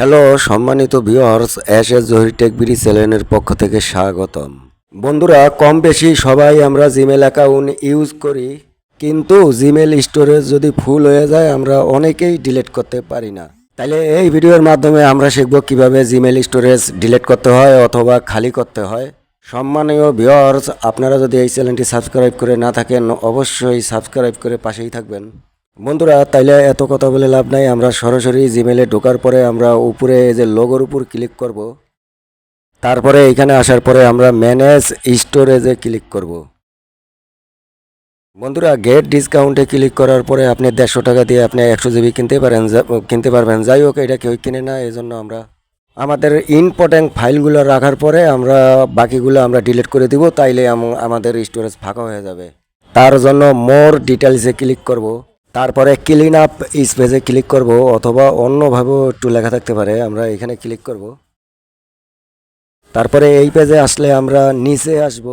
Hello, সম্মানিত viewers S S Zahir টেকবিরি চ্যানেলের পক্ষ থেকে স্বাগতম। বন্ধুরা, কম বেশি সবাই আমরা জিমেল অ্যাকাউন্ট ইউজ করি, কিন্তু জিমেল স্টোরেজ যদি ফুল হয়ে যায়, আমরা অনেকেই ডিলিট করতে পারি না। তাহলে এই ভিডিওর মাধ্যমে আমরা শিখব কীভাবে জিমেল স্টোরেজ ডিলিট করতে হয় অথবা খালি করতে হয়। সম্মানীয় ভিউয়ার্স আপনারা যদি এই চ্যানেলটি সাবস্ক্রাইব করে না থাকেন, অবশ্যই সাবস্ক্রাইব করে পাশেই থাকবেন। বন্ধুরা, তাইলে এত কথা বলে লাভ নাই। আমরা সরাসরি জিমেলে ঢোকার পরে আমরা উপরে যে লোগোর উপর ক্লিক করব। তারপরে এখানে আসার পরে আমরা ম্যানেজ স্টোরেজে ক্লিক করব। বন্ধুরা গেট ডিসকাউন্টে ক্লিক করার পরে আপনি দেড়শো টাকা দিয়ে আপনি একশো জিবি কিনতে পারেন কিনতে পারবেন। যাই হোক, এটা কেউ কিনে না এই জন্য আমরা আমাদের ইম্পর্ট্যান্ট ফাইলগুলো রাখার পরে আমরা বাকিগুলো আমরা ডিলিট করে দিব, তাইলে আম- আমাদের স্টোরেজ ফাঁকা হয়ে যাবে। তার জন্য মোর ডিটেলসে ক্লিক করব। তারপরে ক্লিন আপ স্পেসে ক্লিক করব, অথবা অন্যভাবেও একটু লেখা থাকতে পারে, আমরা এখানে ক্লিক করব। তারপরে এই পেজে আসলে আমরা নিচে আসব।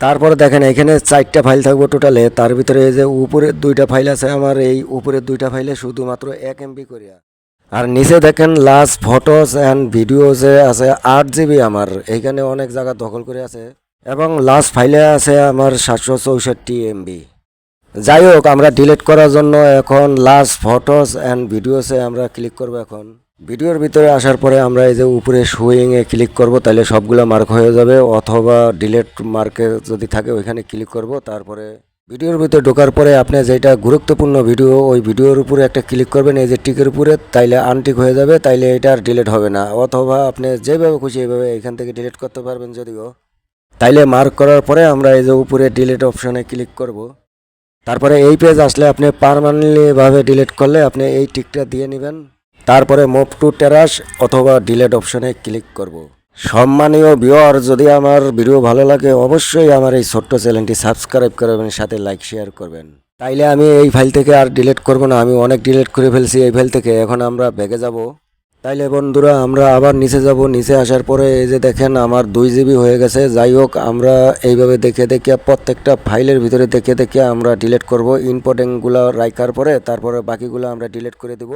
তারপরে দেখেন এখানে চারটা ফাইল থাকব টোটালে তার ভিতরে এই যে উপরের দুইটা ফাইল আছে আমার, এই উপরের দুইটা ফাইলে শুধুমাত্র এক এমবি করিয়া। আর নিচে দেখেন লাস্ট ফটোস অ্যান্ড ভিডিওসে আছে আট জিবি আমার এইখানে অনেক জায়গা দখল করে আছে, এবং লাস্ট ফাইলে আছে আমার সাতশো চৌষট্টি এমবি যাই হোক আমরা ডিলিট করার জন্য এখন লাস্ট ফটোস অ্যান্ড ভিডিওসে আমরা ক্লিক করব এখন। ভিডিওর ভিতরে আসার পরে আমরা এই যে উপরে শুইংয়ে ক্লিক করব, তাহলে সবগুলো মার্ক হয়ে যাবে। অথবা ডিলেট মার্কে যদি থাকে, ওইখানে ক্লিক করব। তারপরে ভিডিওর ভিতরে ঢোকার পরে আপনি যেটা গুরুত্বপূর্ণ ভিডিও ওই ভিডিওর উপরে একটা ক্লিক করবেন, এই যে টিকের উপরে, তাইলে আনটিক হয়ে যাবে, তাইলে এটা আর ডিলেট হবে না। অথবা আপনি যেভাবে খুশি এইভাবে এখান থেকে ডিলিট করতে পারবেন যদিও। তাইলে মার্ক করার পরে আমরা এই যে উপরে ডিলেট অপশানে ক্লিক করব। তারপরে এই পেজ আসলে আপনি পারমানেন্টলিভাবে ডিলিট করলে আপনি এই টিকটা দিয়ে নেবেন। তারপরে মুভ টু টেরাস অথবা ডিলেট অপশনে ক্লিক করব। সম্মানীয় ভিওর যদি আমার ভিডিও ভালো লাগে, অবশ্যই আমার এই ছোট্ট চ্যানেলটি সাবস্ক্রাইব করবেন, সাথে লাইক শেয়ার করবেন। তাইলে আমি এই ফাইল থেকে আর ডিলিট করব না, আমি অনেক ডিলিট করে ফেলছি এই ফাইল থেকে। এখন আমরা ব্যাগে যাব। তাইলে বন্ধুরা, আমরা আবার নিচে যাব। নিচে আসার পরে এই যে দেখেন, আমার দুই জিবি হয়ে গেছে। যাই হোক, আমরা এইভাবে দেখে দেখে, প্রত্যেকটা ফাইলের ভিতরে দেখে দেখে আমরা ডিলিট করব। ইম্পর্টেন্টগুলো রাখার পরে, তারপরে বাকিগুলো আমরা ডিলিট করে দেব।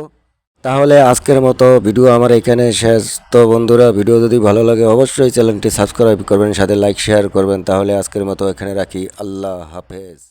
তাহলে আজকের মতো ভিডিও আমার এখানে শেষ। তো বন্ধুরা ভিডিও যদি ভালো লাগে, অবশ্যই চ্যানেলটি সাবস্ক্রাইব করবেন, সাথে লাইক শেয়ার করবেন। তাহলে আজকের মতো এখানে রাখি। আল্লাহ হাফেজ।